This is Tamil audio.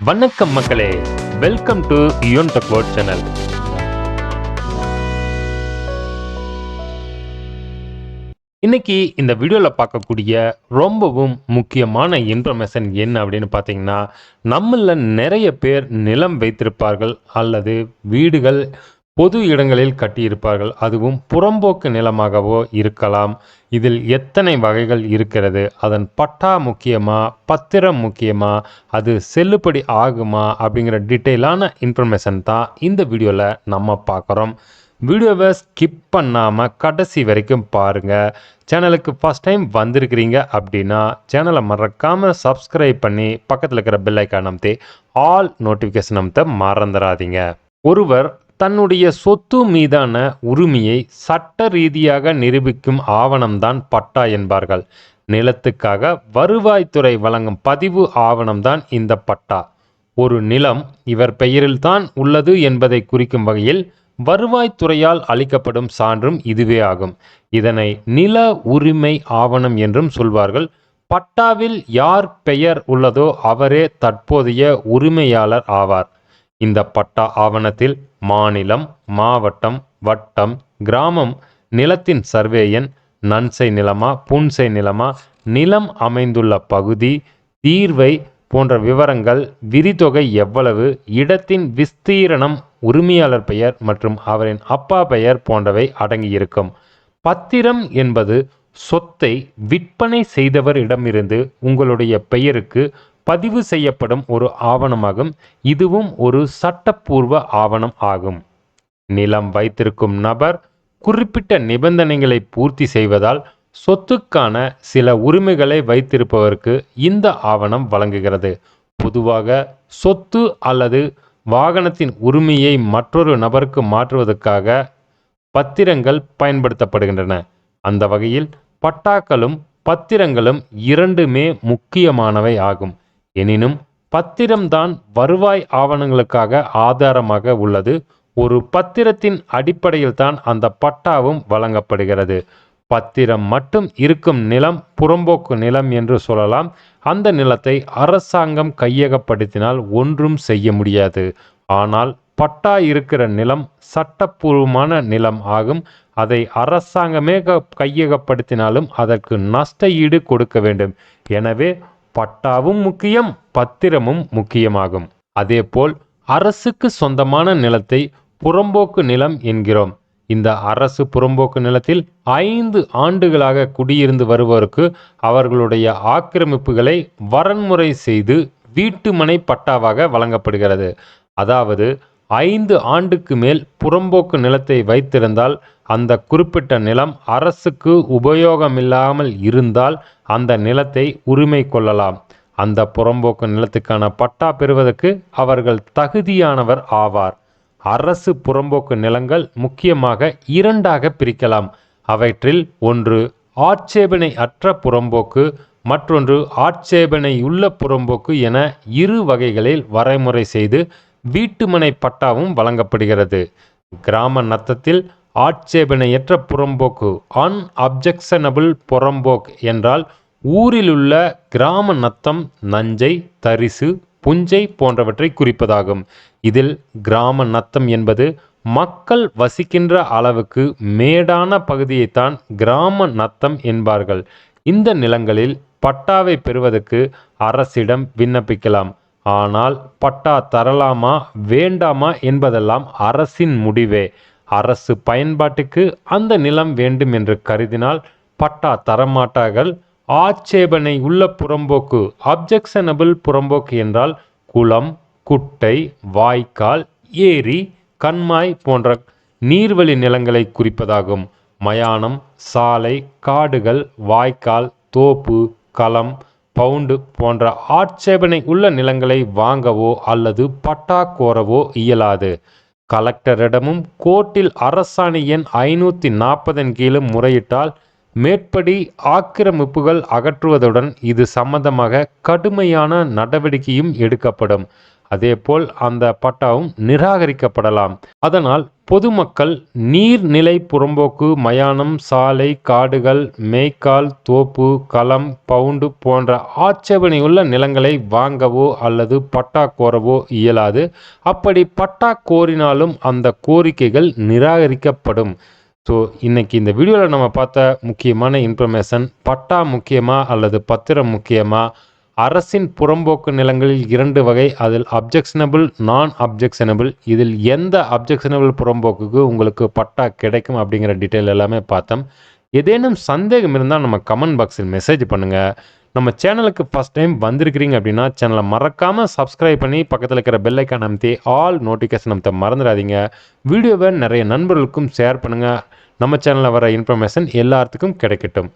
வணக்கம் மக்களே. வெல்கம் டு யுன் டக்வர்ட் சேனல் இன்னைக்கு இந்த வீடியோவில் பார்க்கக்கூடிய ரொம்பவும் முக்கியமான இன்ஃபர்மேஷன் என்ன அப்படின்னு பார்த்தீங்கன்னா நம்மள நிறைய பேர் நிலம் வைத்திருப்பார்கள் அல்லது வீடுகள் பொது இடங்களில் கட்டியிருப்பார்கள். அதுவும் புறம்போக்கு நிலமாகவோ இருக்கலாம். இதில் எத்தனை வகைகள் இருக்கிறது? அதன் பட்டா முக்கியமா? பத்திரம் முக்கியமா? அது செல்லுபடி ஆகுமா? அப்படிங்கிற டீட்டெயிலான இன்ஃபர்மேஷன் தான் இந்த வீடியோவில் நம்ம பார்க்குறோம். வீடியோவை ஸ்கிப் பண்ணாமல் கடைசி வரைக்கும் பாருங்கள் சேனலுக்கு ஃபஸ்ட் டைம் வந்திருக்கிறீங்க அப்படின்னா சேனலை மறக்காமல் சப்ஸ்கிரைப் பண்ணி பக்கத்தில் இருக்கிற பெல் அமுத்தி ஆல் நோட்டிஃபிகேஷன் அமுத்த மறந்துடாதீங்க. ஒருவர் தன்னுடைய சொத்து மீதான உரிமையை சட்ட ரீதியாக நிரூபிக்கும் ஆவணம்தான் பட்டா என்பார்கள். நிலத்துக்காக வருவாய்த்துறை வழங்கும் பதிவு ஆவணம்தான் இந்த பட்டா. ஒரு நிலம் இவர் பெயரில்தான் உள்ளது என்பதை குறிக்கும் வகையில் வருவாய்த்துறையால் அளிக்கப்படும் சான்றும் இதுவே ஆகும். இதனை நில உரிமை ஆவணம் என்றும் சொல்வார்கள். பட்டாவில் யார் பெயர் உள்ளதோ அவரே தற்போதைய உரிமையாளர் ஆவார். இந்த பட்டா ஆவணத்தில் மாநிலம் மாவட்டம் வட்டம் கிராமம் நிலத்தின் சர்வேயன் நன்சை நிலமா புன்சை நிலமா நிலம் அமைந்துள்ள பகுதி தீர்வை போன்ற விவரங்கள் விரிதொகை எவ்வளவு இடத்தின் விஸ்தீரணம் உரிமையாளர் பெயர் மற்றும் அவரின் அப்பா பெயர் போன்றவை அடங்கியிருக்கும். பத்திரம் என்பது சொத்தை விற்பனை செய்தவரிடமிருந்து உங்களுடைய பெயருக்கு பதிவு செய்யப்படும் ஒரு ஆவணமாகும். இதுவும் ஒரு சட்டப்பூர்வ ஆவணம் ஆகும். நிலம் வைத்திருக்கும் நபர் குறிப்பிட்ட நிபந்தனைகளை பூர்த்தி செய்வதால் சொத்துக்கான சில உரிமைகளை வைத்திருப்பவருக்கு இந்த ஆவணம் வழங்குகிறது. பொதுவாக சொத்து அல்லது வாகனத்தின் உரிமையை மற்றொரு நபருக்கு மாற்றுவதற்காக பத்திரங்கள் பயன்படுத்தப்படுகின்றன. அந்த வகையில் பட்டாக்களும் பத்திரங்களும் இரண்டுமே முக்கியமானவை ஆகும். எனினும் பத்திரம்தான் வருவாய் ஆவணங்களுக்காக ஆதாரமாக உள்ளது. ஒரு பத்திரத்தின் அடிப்படையில் தான் அந்த பட்டாவும் வழங்கப்படுகிறது. பத்திரம் மட்டும் இருக்கும் நிலம் புறம்போக்கு நிலம் என்று சொல்லலாம். அந்த நிலத்தை அரசாங்கம் கையகப்படுத்தினால் ஒன்றும் செய்ய முடியாது. ஆனால் பட்டா இருக்கிற நிலம் சட்டப்பூர்வமான நிலம் ஆகும். அதை அரசாங்கமே க- கையகப்படுத்தினாலும் அதற்கு நஷ்ட ஈடு கொடுக்க வேண்டும். எனவே பட்டாவும் முக்கியம் பத்திரமும் முக்கியமாகும். அதேபோல் அரசுக்கு சொந்தமான நிலத்தை புறம்போக்கு நிலம் என்கிறோம். இந்த அரசு புறம்போக்கு நிலத்தில் ஐந்து ஆண்டுகளாக குடியிருந்து வருவோருக்கு அவர்களுடைய ஆக்கிரமிப்புகளை வரன்முறை செய்து வீட்டுமனை பட்டாவாக வழங்கப்படுகிறது. அதாவது ஐந்து ஆண்டுக்கு மேல் புறம்போக்கு நிலத்தை வைத்திருந்தால் அந்த குறிப்பிட்ட நிலம் அரசுக்கு உபயோகமில்லாமல் இருந்தால் அந்த நிலத்தை உரிமை கொள்ளலாம். அந்த புறம்போக்கு நிலத்துக்கான பட்டா பெறுவதற்கு அவர்கள் தகுதியானவர் ஆவார். அரசு புறம்போக்கு நிலங்கள் முக்கியமாக இரண்டாக பிரிக்கலாம். அவற்றில் ஒன்று ஆட்சேபனை அற்ற புறம்போக்கு மற்றொன்று ஆட்சேபனையுள்ள புறம்போக்கு என இரு வகைகளில் வரைமுறை செய்து வீட்டுமனை பட்டாவும் வழங்கப்படுகிறது. கிராம நத்தத்தில் ஆட்சேபனையற்ற புறம்போக்கு அன்அப்ஜெக்ஷனபிள் புறம்போக்கு என்றால் ஊரிலுள்ள கிராம நத்தம் நஞ்சை தரிசு புஞ்சை போன்றவற்றை குறிப்பதாகும். இதில் கிராம நத்தம் என்பது மக்கள் வசிக்கின்ற அளவுக்கு மேடான பகுதியைத்தான் கிராம நத்தம் என்பார்கள். இந்த நிலங்களில் பட்டாவை பெறுவதற்கு அரசிடம் விண்ணப்பிக்கலாம். ஆனால் பட்டா தரலாமா வேண்டாமா என்பதெல்லாம் அரசின் முடிவே. அரசு பயன்பாட்டுக்கு அந்த நிலம் வேண்டும் என்று கருதினால் பட்டா தரமாட்டார்கள். ஆட்சேபனை உள்ள புறம்போக்கு அப்ஜெக்ஷனபிள் புறம்போக்கு என்றால் குளம் குட்டை வாய்க்கால் ஏரி கண்மாய் போன்ற நீர்வழி நிலங்களை குறிப்பதாகும். மயானம் சாலை காடுகள் வாய்க்கால் தோப்பு களம் பவுண்டு போன்ற ஆட்சேபனை உள்ள நிலங்களை வாங்கவோ அல்லது பட்டா கோரவோ இயலாது. கலெக்டரிடமும் கோர்ட்டில் அரசாணை எண் ஐநூற்றி நாற்பதன் கீழும் முறையிட்டால் மேற்படி ஆக்கிரமிப்புகள் அகற்றுவதுடன் இது சம்பந்தமாக கடுமையான நடவடிக்கையும் எடுக்கப்படும். அதேபோல் அந்த பட்டாவும் நிராகரிக்கப்படலாம். அதனால் பொதுமக்கள் நீர்நிலை புறம்போக்கு மயானம் சாலை காடுகள் மேய்க்கால் தோப்பு களம் பவுண்டு போன்ற ஆட்சேபனையுள்ள நிலங்களை வாங்கவோ அல்லது பட்டா கோரவோ இயலாது. அப்படி பட்டா கோரினாலும் அந்த கோரிக்கைகள் நிராகரிக்கப்படும். ஸோ இன்னைக்கு இந்த வீடியோவில் நம்ம பார்த்த முக்கியமான இன்ஃபர்மேஷன் பட்டா முக்கியமா அல்லது பத்திரம் முக்கியமா? அரசின் புறம்போக்கு நிலங்களில் இரண்டு வகை அதில் அப்ஜெக்ஷனபிள் நான் அப்ஜெக்ஷனபிள் இதில் எந்த அப்ஜெக்ஷனபிள் புறம்போக்குக்கு உங்களுக்கு பட்டா கிடைக்கும் அப்படிங்கிற டீட்டெயில் எல்லாமே பார்த்தோம். ஏதேனும் சந்தேகம் இருந்தால் நம்ம கமெண்ட் பாக்ஸில் மெசேஜ் பண்ணுங்கள் நம்ம சேனலுக்கு ஃபஸ்ட் டைம் வந்திருக்கிறீங்க அப்படின்னா சேனலை மறக்காமல் சப்ஸ்கிரைப் பண்ணி பக்கத்தில் இருக்கிற பெல்லைக்கான் அமைத்தி ஆல் நோட்டிஃபிகேஷன் அமைத்த மறந்துடாதீங்க. வீடியோவை நிறைய நண்பர்களுக்கும் ஷேர் பண்ணுங்கள் நம்ம சேனலில் வர இன்ஃபர்மேஷன் எல்லாத்துக்கும் கிடைக்கட்டும்.